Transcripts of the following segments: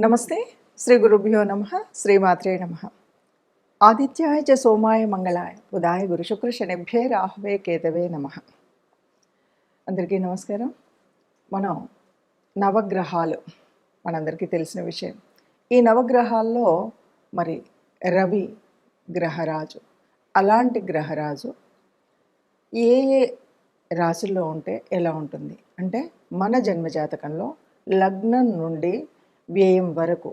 నమస్తే. శ్రీ గురుభ్యో నమ. శ్రీమాత్రే నమ. ఆదిత్యాయ చ సోమాయ మంగళాయ. ఉదాయ గురు శుక్ర శనిభ్యే రాహవే కేతవే నమ. అందరికీ నమస్కారం. మనం నవగ్రహాలు మనందరికీ తెలిసిన విషయం. ఈ నవగ్రహాల్లో మరి రవి గ్రహరాజు అలాంటి గ్రహరాజు ఏ ఏ రాశుల్లో ఉంటే ఎలా ఉంటుంది? అంటే మన జన్మజాతకంలో లగ్నం నుండి వ్యయం వరకు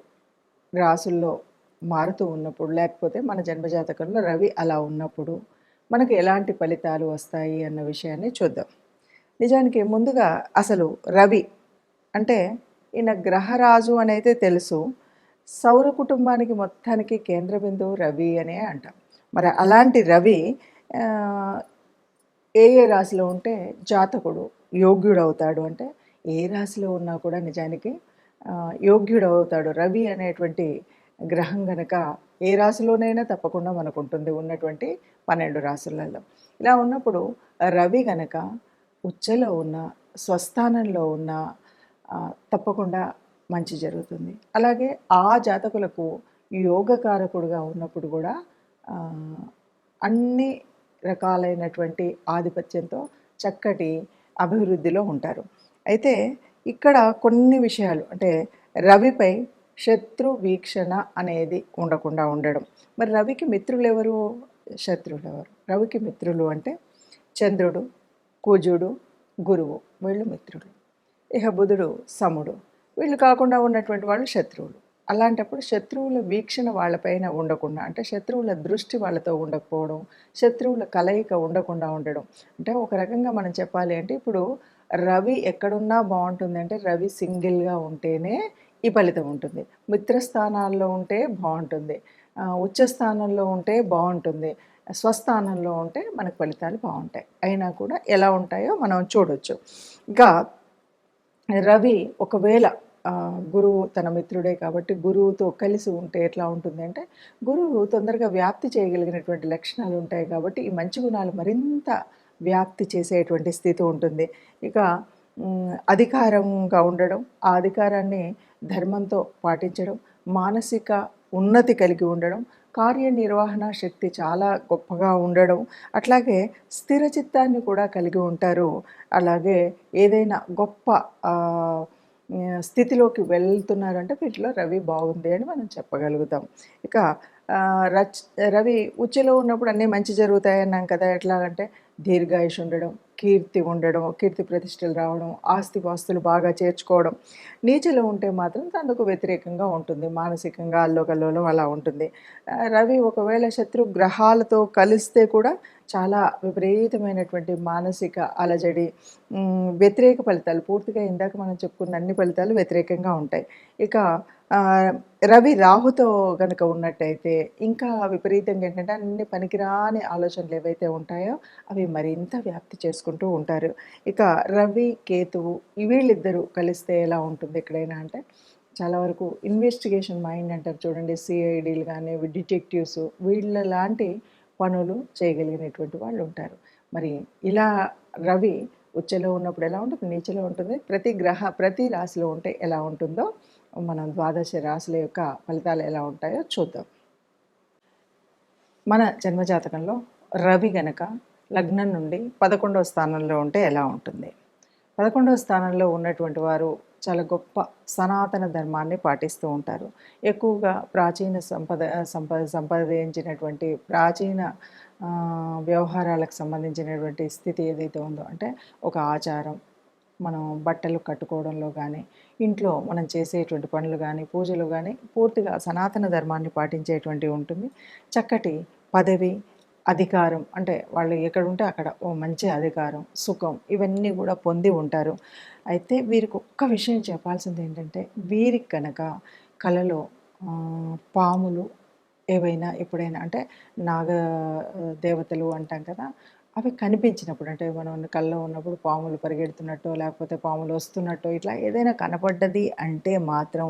రాసుల్లో మారుతూ ఉన్నప్పుడు లేకపోతే మన జన్మజాతకంలో రవి అలా ఉన్నప్పుడు మనకు ఎలాంటి ఫలితాలు వస్తాయి అన్న విషయాన్ని చూద్దాం. నిజానికి ముందుగా అసలు రవి అంటే ఈయన గ్రహరాజు అనైతే తెలుసు. సౌర కుటుంబానికి మొత్తానికి కేంద్ర బిందువు రవి అనే అంటాం. మరి అలాంటి రవి ఏ ఏ రాశిలో ఉంటే జాతకుడు యోగ్యుడు అవుతాడు అంటే ఏ రాశిలో ఉన్నా కూడా నిజానికి యోగ్యుడు అవుతాడు రవి అనేటువంటి గ్రహం గనక ఏ రాశిలోనైనా తప్పకుండా మనకు ఉంటుంది ఉన్నటువంటి పన్నెండు రాశులలో. ఇలా ఉన్నప్పుడు రవి గనక ఉచ్చలో ఉన్న స్వస్థానంలో ఉన్న తప్పకుండా మంచి జరుగుతుంది. అలాగే ఆ జాతకులకు యోగకారకుడుగా ఉన్నప్పుడు కూడా అన్ని రకాలైనటువంటి ఆధిపత్యంతో చక్కటి అభివృద్ధిలో ఉంటారు. అయితే ఇక్కడ కొన్ని విషయాలు. అంటే రవిపై శత్రు వీక్షణ అనేది ఉండకుండా ఉండడం. మరి రవికి మిత్రులు ఎవరు? శత్రువులు ఎవరు? రవికి మిత్రులు అంటే చంద్రుడు కుజుడు గురువు. వీళ్ళు మిత్రులు. ఇక బుధుడు సముడు. వీళ్ళు కాకుండా ఉన్నటువంటి వాళ్ళు శత్రువులు. అలాంటప్పుడు శత్రువుల వీక్షణ వాళ్ళపైన ఉండకుండా అంటే శత్రువుల దృష్టి వాళ్ళతో ఉండకపోవడం శత్రువుల కలయిక ఉండకుండా ఉండడం. అంటే ఒక రకంగా మనం చెప్పాలి అంటే ఇప్పుడు రవి ఎక్కడున్నా బాగుంటుంది. అంటే రవి సింగిల్గా ఉంటేనే ఈ ఫలితం ఉంటుంది. మిత్రస్థానాల్లో ఉంటే బాగుంటుంది. ఉచ్చ స్థానంలో ఉంటే బాగుంటుంది. స్వస్థానంలో ఉంటే మనకు ఫలితాలు బాగుంటాయి. అయినా కూడా ఎలా ఉంటాయో మనం చూడొచ్చు. ఇంకా రవి ఒకవేళ గురువు తన మిత్రుడే కాబట్టి గురువుతో కలిసి ఉంటే ఎట్లా ఉంటుంది అంటే గురువు తొందరగా వ్యాప్తి చేయగలిగినటువంటి లక్షణాలు ఉంటాయి కాబట్టి ఈ మంచి గుణాలు మరింత వ్యాప్తి చేసేటువంటి స్థితి ఉంటుంది. ఇక అధికారంగా ఉండడం ఆ అధికారాన్ని ధర్మంతో పాటించడం మానసిక ఉన్నతి కలిగి ఉండడం కార్యనిర్వహణ శక్తి చాలా గొప్పగా ఉండడం అట్లాగే స్థిర చిత్తాన్ని కూడా కలిగి ఉంటారు. అలాగే ఏదైనా గొప్ప స్థితిలోకి వెళ్తున్నారంటే వీటిలో రవి బాగుంది అని మనం చెప్పగలుగుతాం. ఇక రచ్ రవి ఉచ్చలో ఉన్నప్పుడు అన్నీ మంచి జరుగుతాయి అన్నాం కదా ఎట్లాగంటే దీర్ఘాయుష్ ఉండడం కీర్తి ఉండడం కీర్తి ప్రతిష్టలు రావడం ఆస్తిపాస్తులు బాగా చేర్చుకోవడం. నీచలో ఉంటే మాత్రం తనకు వ్యతిరేకంగా ఉంటుంది. మానసికంగా అల్లోకల్లోలం అలా ఉంటుంది. రవి ఒకవేళ శత్రు గ్రహాలతో కలిస్తే కూడా చాలా విపరీతమైనటువంటి మానసిక అలజడి వ్యతిరేక ఫలితాలు. పూర్తిగా ఇందాక మనం చెప్పుకున్న అన్ని ఫలితాలు వ్యతిరేకంగా ఉంటాయి. ఇక రవి రాహుతో కనుక ఉన్నట్టయితే ఇంకా విపరీతంగా ఏంటంటే అన్ని పనికిరాని ఆలోచనలు ఏవైతే ఉంటాయో అవి మరింత వ్యాప్తి చేసుకుంటూ ఉంటారు. ఇక రవి కేతువు వీళ్ళిద్దరూ కలిస్తే ఎలా ఉంటుంది ఎక్కడైనా అంటే చాలా వరకు ఇన్వెస్టిగేషన్ మైండ్ అంటారు చూడండి సిఐడీలు కానీ డిటెక్టివ్స్ వీళ్ళ లాంటి పనులు చేయగలిగినటువంటి వాళ్ళు ఉంటారు. మరి ఇలా రవి ఉచ్చలో ఉన్నప్పుడు ఎలా ఉంటుంది నీచలో ఉంటుంది ప్రతి గ్రహ ప్రతి రాశిలో ఉంటే ఎలా ఉంటుందో మనం ద్వాదశ రాశుల యొక్క ఫలితాలు ఎలా ఉంటాయో చూద్దాం. మన జన్మజాతకంలో రవి గనక లగ్నం నుండి పదకొండవ స్థానంలో ఉంటే ఎలా ఉంటుంది? పదకొండవ స్థానంలో ఉన్నటువంటి వారు చాలా గొప్ప సనాతన ధర్మాన్ని పాటిస్తూ ఉంటారు. ఎక్కువగా ప్రాచీన సంపద సంపద సంపాదించినటువంటి ప్రాచీన వ్యవహారాలకు సంబంధించినటువంటి స్థితి ఏదైతే ఉందో అంటే ఒక ఆచారం మనం బట్టలు కట్టుకోవడంలో కానీ ఇంట్లో మనం చేసేటువంటి పనులు కానీ పూజలు కానీ పూర్తిగా సనాతన ధర్మాన్ని పాటించేటువంటి ఉంటుంది. చక్కటి పదవి అధికారం అంటే వాళ్ళు ఎక్కడ ఉంటే అక్కడ ఓ మంచి అధికారం సుఖం ఇవన్నీ కూడా పొంది ఉంటారు. అయితే వీరికి ఒక్క విషయం చెప్పాల్సింది ఏంటంటే వీరికి కనుక కళలో పాములు ఏవైనా ఎప్పుడైనా అంటే నాగ దేవతలు అంటాం కదా అవి కనిపించినప్పుడు అంటే మనం కళ్ళలో ఉన్నప్పుడు పాములు పరిగెడుతున్నట్టు లేకపోతే పాములు వస్తున్నట్టు ఇట్లా ఏదైనా కనపడ్డది అంటే మాత్రం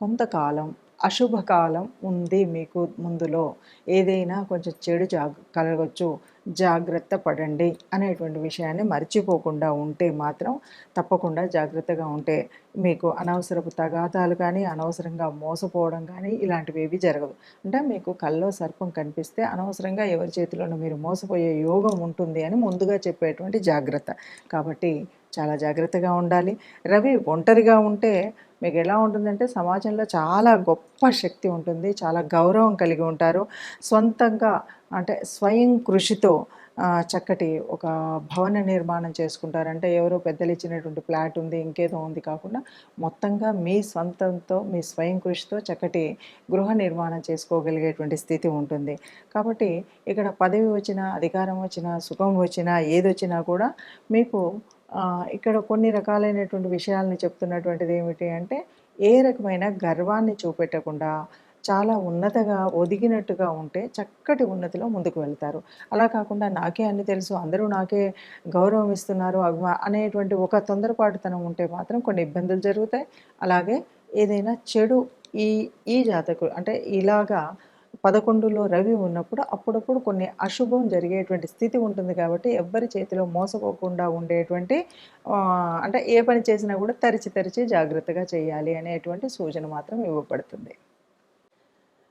కొంతకాలం అశుభకాలం ఉంది మీకు ముందులో. ఏదైనా కొంచెం చెడు జాగ్ కలగచ్చు. జాగ్రత్త పడండి అనేటువంటి విషయాన్ని మర్చిపోకుండా ఉంటే మాత్రం తప్పకుండా జాగ్రత్తగా ఉంటే మీకు అనవసరపు తగాదాలు కానీ అనవసరంగా మోసపోవడం కానీ ఇలాంటివి ఏవి జరగదు అంటే మీకు కల్లో సర్పం కనిపిస్తే అనవసరంగా ఎవరి చేతిలోనూ మీరు మోసపోయే యోగం ఉంటుంది అని ముందుగా చెప్పేటువంటి జాగ్రత్త. కాబట్టి చాలా జాగ్రత్తగా ఉండాలి. రవి ఒంటరిగా ఉంటే మీకు ఎలా ఉంటుందంటే సమాజంలో చాలా గొప్ప శక్తి ఉంటుంది. చాలా గౌరవం కలిగి ఉంటారు. సొంతంగా అంటే స్వయం కృషితో చక్కటి ఒక భవన నిర్మాణం చేసుకుంటారంటే ఎవరో పెద్దలు ఇచ్చినటువంటి ఫ్లాట్ ఉంది ఇంకేదో ఉంది కాకుండా మొత్తంగా మీ సొంతంతో మీ స్వయం కృషితో చక్కటి గృహ నిర్మాణం చేసుకోగలిగేటువంటి స్థితి ఉంటుంది. కాబట్టి ఇక్కడ పదవి వచ్చినా అధికారం వచ్చినా సుఖం వచ్చినా ఏదొచ్చినా కూడా మీకు ఇక్కడ కొన్ని రకాలైనటువంటి విషయాలని చెప్తున్నటువంటిది ఏమిటి అంటే ఏ రకమైన గర్వాన్ని చూపెట్టకుండా చాలా ఉన్నతగా ఒదిగినట్టుగా ఉంటే చక్కటి ఉన్నతిలో ముందుకు వెళ్తారు. అలా కాకుండా నాకే అన్ని తెలుసు అందరూ నాకే గౌరవం ఇస్తున్నారు అభిమా అనేటువంటి ఒక తొందరపాటుతనం ఉంటే మాత్రం కొన్ని ఇబ్బందులు జరుగుతాయి. అలాగే ఏదైనా చెడు ఈ ఈ జాతకులు అంటే ఇలాగా పదకొండులో రవి ఉన్నప్పుడు అప్పుడప్పుడు కొన్ని అశుభం జరిగేటువంటి స్థితి ఉంటుంది కాబట్టి ఎవ్వరి చేతిలో మోసపోకుండా ఉండేటువంటి అంటే ఏ పని చేసినా కూడా తరిచి తరిచి జాగ్రత్తగా చేయాలి అనేటువంటి సూచన మాత్రం ఇవ్వబడుతుంది.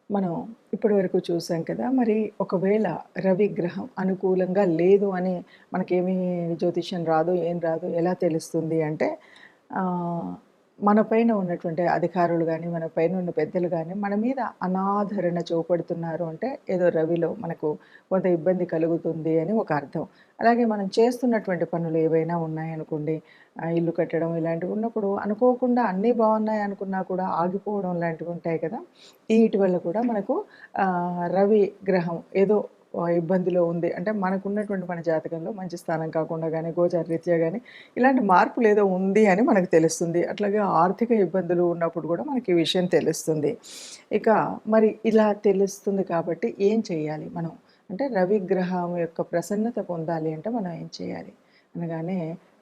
మనం ఇప్పటి వరకు చూసాం కదా మరి ఒకవేళ రవి గ్రహం అనుకూలంగా లేదు అని మనకేమీ జ్యోతిష్యం రాదు ఏం రాదు ఎలా తెలుస్తుంది అంటే మన పైన ఉన్నటువంటి అధికారులు కానీ మన పైన ఉన్న పెద్దలు కానీ మన మీద అనాదరణ చూపడుతున్నారు అంటే ఏదో రవిలో మనకు కొంత ఇబ్బంది కలుగుతుంది అని ఒక అర్థం. అలాగే మనం చేస్తున్నటువంటి పనులు ఏవైనా ఉన్నాయనుకోండి ఇల్లు కట్టడం ఇలాంటివి ఉన్నప్పుడు అనుకోకుండా అన్నీ బాగున్నాయి అనుకున్నా కూడా ఆగిపోవడం లాంటివి ఉంటాయి కదా. వీటి వల్ల కూడా మనకు రవి గ్రహం ఏదో ఇబ్బందిలో ఉంది. అంటే మనకు ఉన్నటువంటి మన జాతకంలో మంచి స్థానం కాకుండా కానీ గోచార రీత్యా కానీ ఇలాంటి మార్పులు ఏదో ఉంది అని మనకు తెలుస్తుంది. అట్లాగే ఆర్థిక ఇబ్బందులు ఉన్నప్పుడు కూడా మనకి ఈ విషయం తెలుస్తుంది. ఇక మరి ఇలా తెలుస్తుంది కాబట్టి ఏం చేయాలి మనం? అంటే రవి గ్రహం యొక్క ప్రసన్నత పొందాలి అంటే మనం ఏం చేయాలి? అనగానే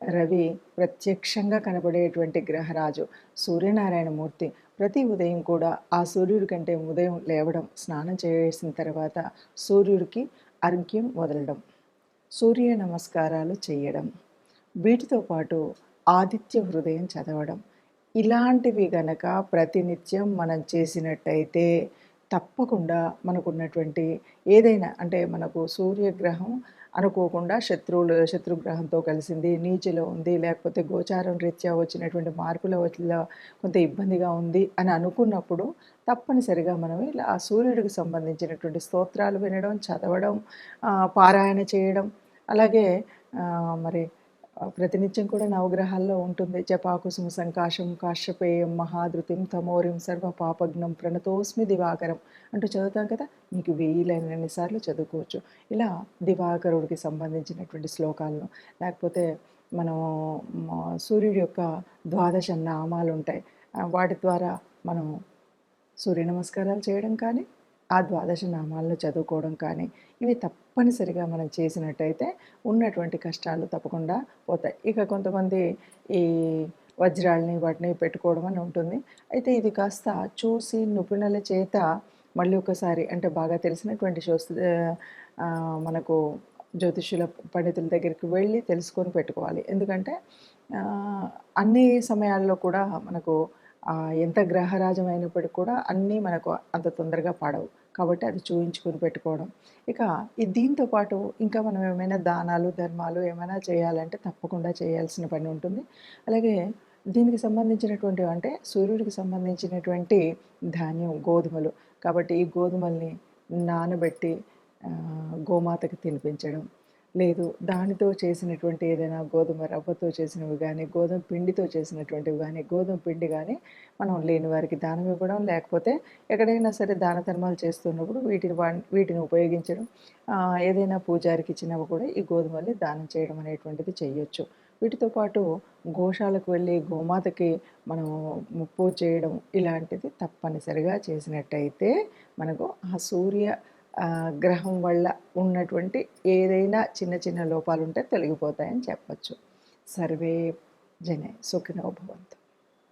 రవి ప్రత్యక్షంగా కనబడేటువంటి గ్రహరాజు సూర్యనారాయణ మూర్తి ప్రతి ఉదయం కూడా ఆ సూర్యుడి కంటే ఉదయం లేవడం స్నానం చేసిన తర్వాత సూర్యుడికి అర్ఘ్యం వదలడం సూర్య నమస్కారాలు చేయడం వీటితో పాటు ఆదిత్య హృదయం చదవడం. ఇలాంటివి గనక ప్రతినిత్యం మనం చేసినట్టయితే తప్పకుండా మనకున్నటువంటి ఏదైనా అంటే మనకు సూర్యగ్రహం అనుకోకుండా శత్రువులు శత్రుగ్రహంతో కలిసింది నీచిలో ఉంది లేకపోతే గోచారం రీత్యా వచ్చినటువంటి మార్పుల వల్ల కొంత ఇబ్బందిగా ఉంది అని అనుకున్నప్పుడు తప్పనిసరిగా మనం ఇలా ఆ సూర్యుడికి సంబంధించినటువంటి స్తోత్రాలు వినడం చదవడం పారాయణ చేయడం అలాగే మరి ప్రతినిత్యం కూడా నవగ్రహాల్లో ఉంటుంది. జపాకుసుమ సంకాశం కాశ్యపేయం మహాధృతిం తమోరిం సర్వ పాపగ్నం ప్రణతోస్మి దివాకరం అంటూ చదువుతాం కదా? మీకు వెయ్యిలైనన్ని సార్లు చదువుకోవచ్చు. ఇలా దివాకరుడికి సంబంధించినటువంటి శ్లోకాలను. లేకపోతే మనం సూర్యుడి యొక్క ద్వాదశ నామాలు ఉంటాయి వాటి ద్వారా మనం సూర్య నమస్కారాలు చేయడం కానీ ఆ ద్వాదశ నామాలను చదువుకోవడం కానీ ఇవి తప్పనిసరిగా మనం చేసినట్టయితే ఉన్నటువంటి కష్టాలు తప్పకుండా పోతాయి. ఇక కొంతమంది ఈ వజ్రాలని వాటిని పెట్టుకోవడం అని ఉంటుంది. అయితే ఇది కాస్త చూసి నిపుణుల చేత మళ్ళీ ఒకసారి అంటే బాగా తెలిసినటువంటి శోస్ మనకు జ్యోతిష్యుల పండితుల దగ్గరికి వెళ్ళి తెలుసుకొని పెట్టుకోవాలి. ఎందుకంటే అన్ని సమయాల్లో కూడా మనకు ఎంత గ్రహరాజం అయినప్పటికీ కూడా అన్నీ మనకు అంత తొందరగా పాడవు. కాబట్టి అది చూయించుకొని పెట్టుకోవడం. ఇక దీంతో పాటు ఇంకా మనం ఏమైనా దానాలు ధర్మాలు ఏమైనా చేయాలంటే తప్పకుండా చేయాల్సిన పని ఉంటుంది. అలాగే దీనికి సంబంధించినటువంటి అంటే సూర్యుడికి సంబంధించినటువంటి ధాన్యం గోధుమలు. కాబట్టి ఈ గోధుమల్ని నానబెట్టి గోమాతకి తినిపించడం. లేదు. దానితో చేసినటువంటి ఏదైనా గోధుమ రవ్వతో చేసినవి కానీ గోధుమ పిండితో చేసినటువంటివి కానీ గోధుమ పిండి కానీ మనం లేని వారికి దానం ఇవ్వడం లేకపోతే ఎక్కడైనా సరే దాన ధర్మాలు చేస్తున్నప్పుడు వీటిని వీటిని ఉపయోగించడం ఏదైనా పూజారికి ఇచ్చినవి కూడా ఈ గోధుమల్ని దానం చేయడం అనేటువంటిది చేయొచ్చు. వీటితో పాటు గోశాలకు వెళ్ళి గోమాతకి మనం పూజ చేయడం ఇలాంటిది తప్పనిసరిగా చేసినట్టయితే మనకు ఆ సూర్య గ్రహం వల్ల ఉన్నటువంటి ఏదైనా చిన్న చిన్న లోపాలు ఉంటే తొలగిపోతాయని చెప్పచ్చు. సర్వే జనే. సుఖినో భవంతు.